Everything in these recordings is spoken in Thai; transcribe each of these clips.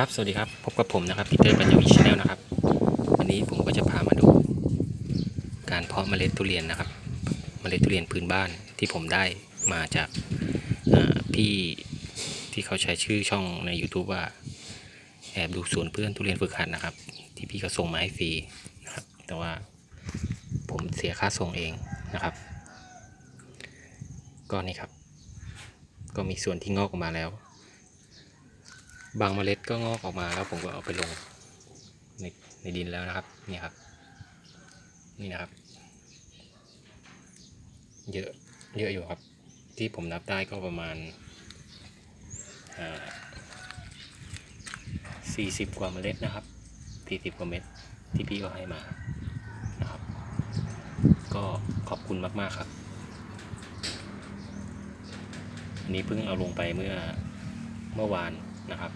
ครับสวัสดีครับ พบกับผมนะครับพีเตอร์ปัญญวีชาแนลนะครับ วันนี้ผมก็จะพามาดู การเพาะเมล็ดทุเรียนนะครับ เมล็ดทุเรียนพื้นบ้านที่ผมได้มาจากพี่ที่เขาใช้ชื่อช่องใน YouTube ว่าแอบดูสวนเพื่อนทุเรียนฝึกหัดนะครับ ที่พี่เขาส่งมาให้ฟรีนะครับ แต่ว่าผมเสียค่าส่งเองนะครับ ก็นี่ครับ ก็มีส่วนที่งอกออกมาแล้ว บางเมล็ดก็งอกออกมาแล้วผมก็เอาไปลงในในดินแล้วนะครับ นี่ครับ นี่นะครับ เยอะเยอะอยู่ครับ ที่ผมนับได้ก็ประมาณสี่สิบกว่าเมล็ดนะครับสี่สิบกว่าเม็ดที่พี่ก็ให้มานะครับ ก็ขอบคุณมาก ๆ ครับอันนี้เพิ่งเอาลงไปเมื่อเมื่อวานนะครับ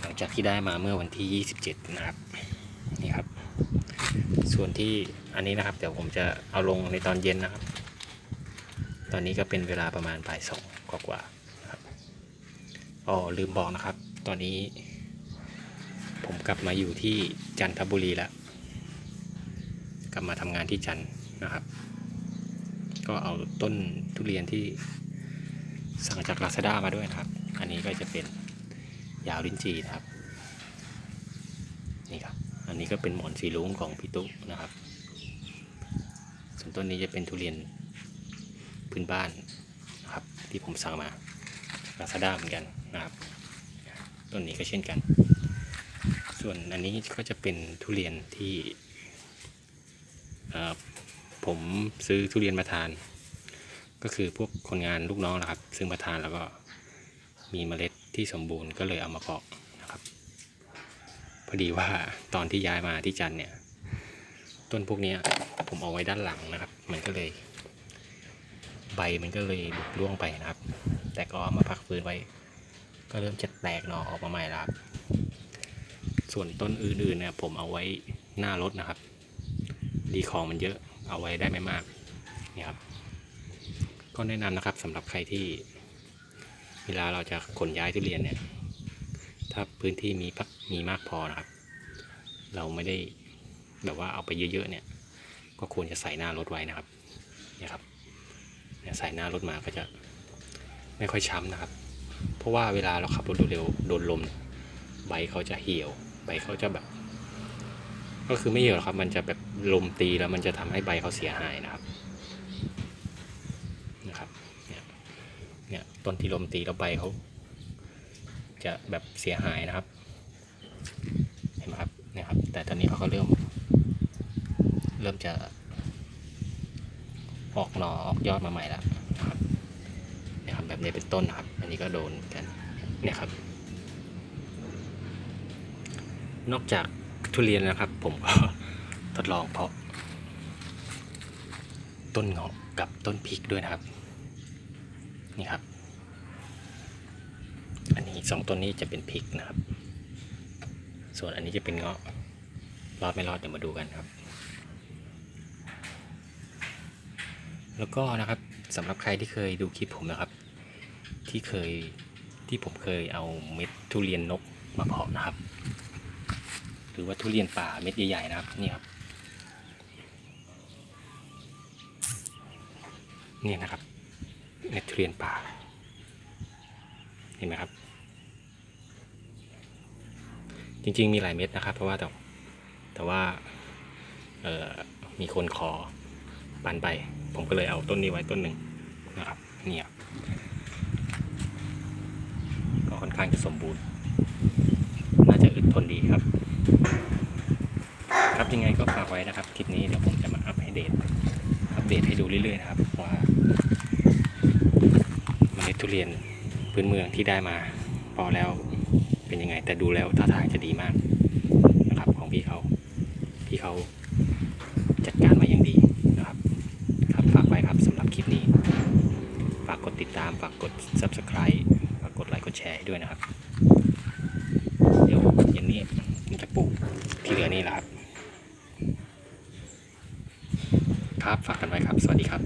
หลังจากที่ได้มาเมื่อวันที่ 27 นะครับ นี่ครับ ส่วนที่อันนี้นะครับ เดี๋ยวผมจะเอาลงในตอนเย็นนะครับ ตอนนี้ก็เป็นเวลาประมาณบ่ายสองกว่าๆนะครับอ๋อลืมบอกนะครับ ตอนนี้ ผมกลับมาอยู่ที่จันทบุรีแล้ว กลับมาทำงานที่จันนะครับ ก็เอาต้นทุเรียนที่สั่งจากลาซาด้ามาด้วยนะครับ อันนี้ก็จะเป็น ยาวลิ้นจีนะครับ นี่ครับ อันนี้ก็เป็นหมอนสีลุงของพี่ตุ๊นะครับ ส่วนต้นนี้จะเป็นทุเรียนพื้นบ้านนะครับ ที่ผมสั่งมาลาซาด้าเหมือนกันนะครับต้นนี้ก็เช่นกัน ส่วนอันนี้ก็จะเป็นทุเรียนที่ผมซื้อทุเรียนมาทาน ก็คือพวกคนงานลูกน้องนะครับ ซึ่งมาทานแล้วก็มีเมล็ด ที่สมบูรณ์ก็เลยเอามาเพาะนะครับ พอดีว่าตอนที่ย้ายมาที่จันเนี่ย ต้นพวกนี้ผมเอาไว้ด้านหลังนะครับ มันก็เลย ใบมันก็เลยหลุดร่วงไปนะครับ แต่ก็เอามาพักฟื้นไว้ ก็เริ่มจะแตกหน่อออกมาใหม่แล้วครับ ส่วนต้นอื่นๆเนี่ยผมเอาไว้หน้ารถนะครับ ดีของมันเยอะเอาไว้ได้ไม่มากนี่ครับก็แนะนำนะครับสำหรับใครที่ เวลาเราจะขนย้ายทุเรียนเนี่ย ถ้าพื้นที่มีพักมีมากพอนะครับ เราไม่ได้แบบว่าเอาไปเยอะๆเนี่ย ก็ควรจะใส่หน้ารถไว้นะครับเนี่ยครับเนี่ยใส่หน้ารถมาก็จะไม่ค่อยช้ำนะครับ เพราะว่าเวลาเราขับรถเร็วๆโดนลม ใบเขาจะเหี่ยว ใบเขาจะแบบ ก็คือไม่เหี่ยวครับ มันจะแบบลมตีแล้วมันจะทำให้ใบเขาเสียหายนะครับ นะครับเนี่ย เนี่ยต้นที่ลมตีแล้วใบเขาจะแบบเสียหายนะครับ เห็นไหมครับเนี่ยครับ แต่ตอนนี้เขาก็เริ่ม เริ่มจะออกหน่อออกยอดมาใหม่แล้วนะครับเนี่ยครับแบบนี้เป็นต้นนะครับ อันนี้ก็โดนเหมือนกันเนี่ยครับ นอกจากทุเรียนนะครับ ผมก็ทดลองเพาะ ต้นเงาะกับต้นพริกด้วยนะครับ นี่ครับ อันนี้สองต้นนี้จะเป็นพริกนะครับ ส่วนอันนี้จะเป็นเงาะ รอดไม่รอดเดี๋ยวมาดูกันครับ แล้วก็นะครับสำหรับใครที่เคยดูคลิปผมนะครับ ที่เคยที่ผมเคยเอาเม็ดทุเรียนนกมาเพาะนะครับ หรือว่าทุเรียนป่าเม็ดใหญ่ๆนะครับนี่ครับนี่นะครับ เม็ดทุเรียนป่า เห็นไหมครับ จริงๆมีหลายเม็ดนะครับ เพราะว่าแต่แต่ว่ามีคนขอปันไป ผมก็เลยเอาต้นนี้ไว้ต้นหนึ่งนะครับเนี่ยก็ค่อนข้างจะสมบูรณ์ น่าจะอึดทนดีครับ ครับยังไงก็ฝากไว้นะครับ คลิปนี้เดี๋ยวผมจะมาอัปเดตอัปเดตให้ดูเรื่อยๆนะครับว่า ทุเรียนพื้นเมืองที่ได้มาพอแล้วเป็นยังไง แต่ดูแล้วท่าทางจะดีมากนะครับ ของพี่เขาพี่เขาจัดการมาอย่างดีนะครับครับฝากไว้ครับสำหรับคลิปนี้ ฝากกดติดตามฝากกด subscribe ฝากกดไลค์กดแชร์ให้ด้วยนะครับ เดี๋ยวเย็นนี้ผมจะปลูกที่เหลือนี่แหละครับ ครับฝากกันไว้ครับ สวัสดีครับ